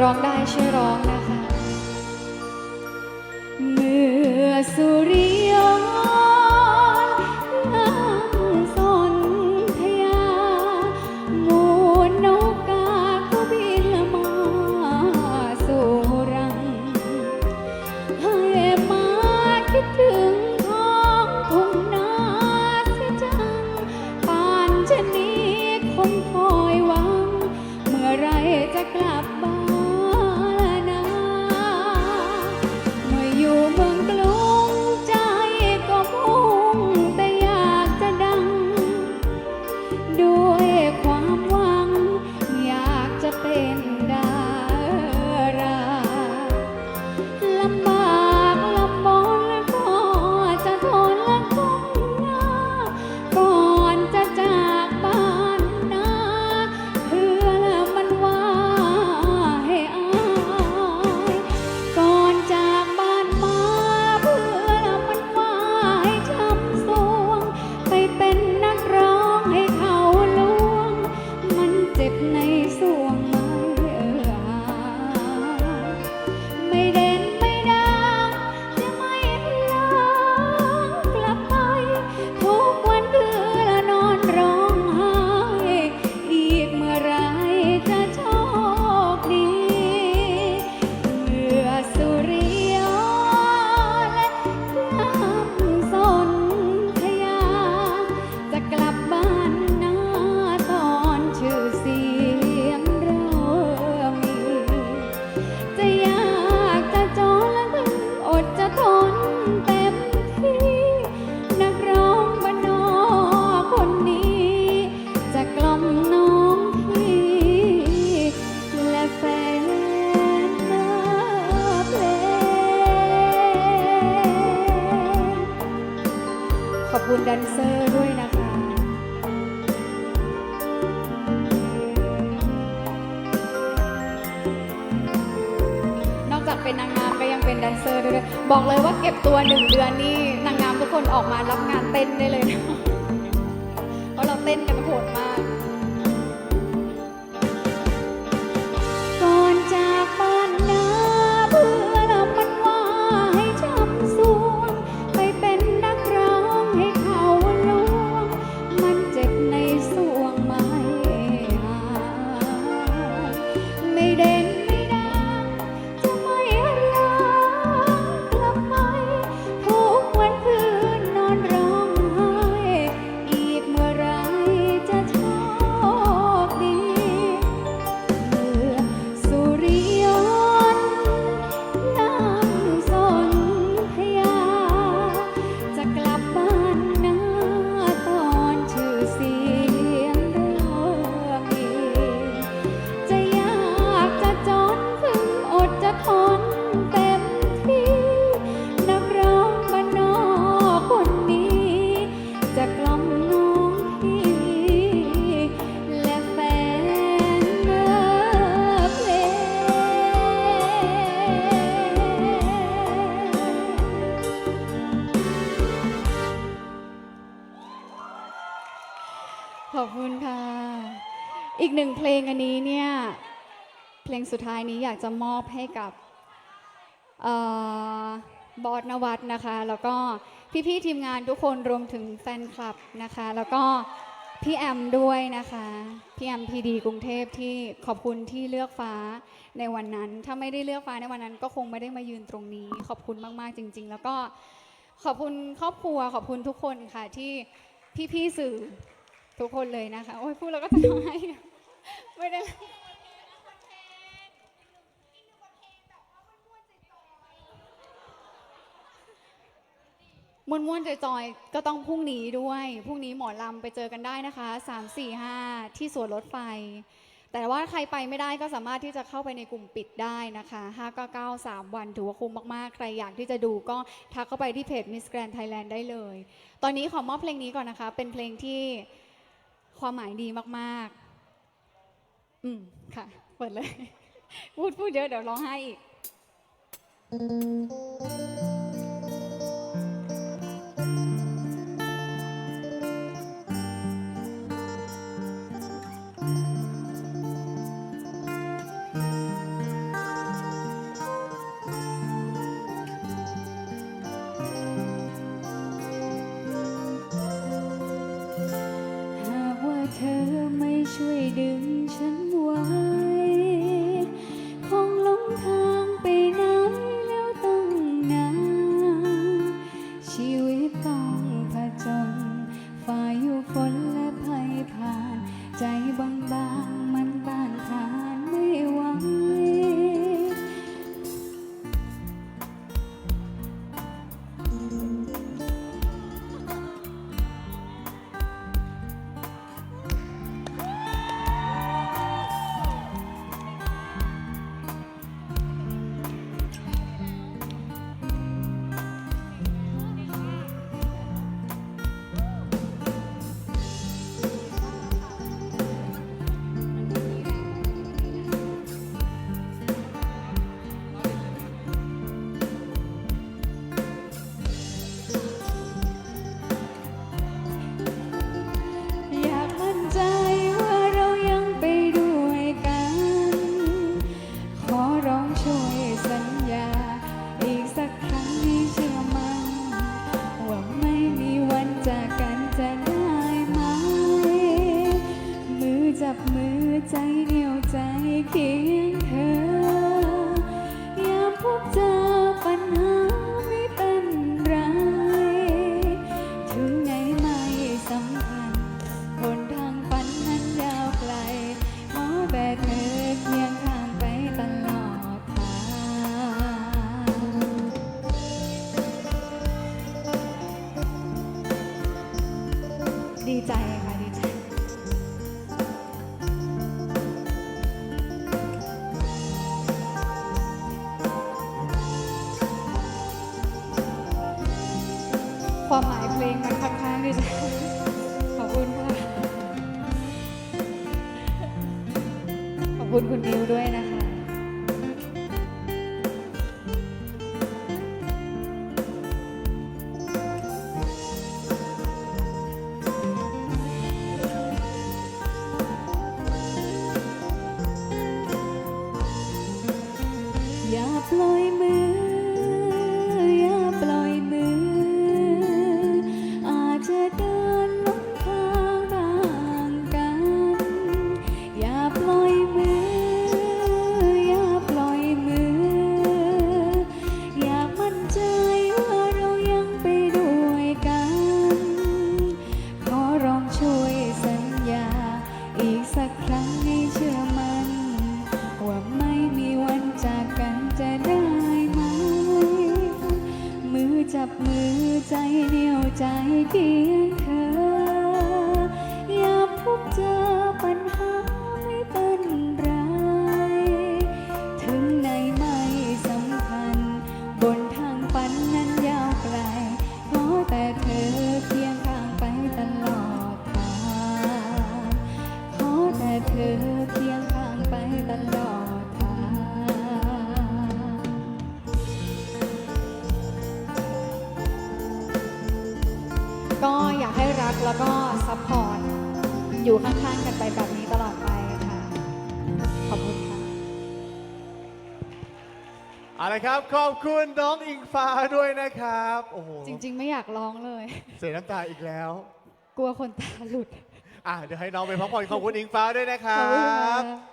ร้องได้ช่วยร้องนะคะ เมื่อสุริย คุณแดนเซอร์ด้วยนะคะนอกจากเป็นนางงามก็ยังเป็นแดนเซอร์ด้วย บอกเลยว่าเก็บตัวหนึ่งเดือนนี่นางงามทุกคนออกมารับงานเต้นได้เลยนะ เพราะเราเต้นกันโหดมาก กหนึ่งเพลงอันนี้เนี่ย เพลงสุดท้ายนี้อยากจะมอบให้กับออบอสนวัตนะคะ แล้วก็พี่ๆทีมงานทุกคนรวมถึงแฟนคลับนะคะ แล้วก็พี่แอมด้วยนะคะ พี่แอมพีดีกรุงเทพที่ขอบคุณที่เลือกฟ้าในวันนั้น ถ้าไม่ได้เลือกฟ้าในวันนั้นก็คงไม่ได้มายืนตรงนี้ ขอบคุณมากๆจริง ๆ แล้วก็ขอบคุณครอบครัวขอบคุณทุกคนค่ะที่พี่ๆสื่อทุกคนเลยนะคะ โอ้ยพูดแล้วก็จะร้องไห้ ไม่ได้มวนมวนจอยๆ ก็ต้องพรุ่งนี้ด้วย พรุ่งนี้หมอลำไปเจอกันได้นะคะ 3 4 5 ที่สวนรถไฟ แต่ว่าใครไปไม่ได้ก็สามารถที่จะเข้าไปในกลุ่มปิดได้นะคะ5 9 9 3 วันถือว่าคุ้มมากๆ ใครอยากที่จะดูก็ทักเข้าไปที่เพจ Miss Grand Thailand ได้เลย ตอนนี้ขอมอบเพลงนี้ก่อนนะคะ เป็นเพลงที่ความหมายดีมากๆ อืม ค่ะ เปิดเลย พูดพูดเยอะเดี๋ยวร้องไห้อีก อยู่ข้างๆกันไปแบบนี้ตลอดไปค่ะ ขอบคุณค่ะเอาละครับ ขอบคุณน้องอิงฟ้าด้วยนะครับ โอ้โห จริง ๆ ไม่อยากร้องเลย เสียน้ำตาอีกแล้ว กลัวคนตาหลุด อะ เดี๋ยวให้น้องไปพักผ่อนขอบคุณอิงฟ้าด้วยนะคขรัอบคุณค่ะบอะ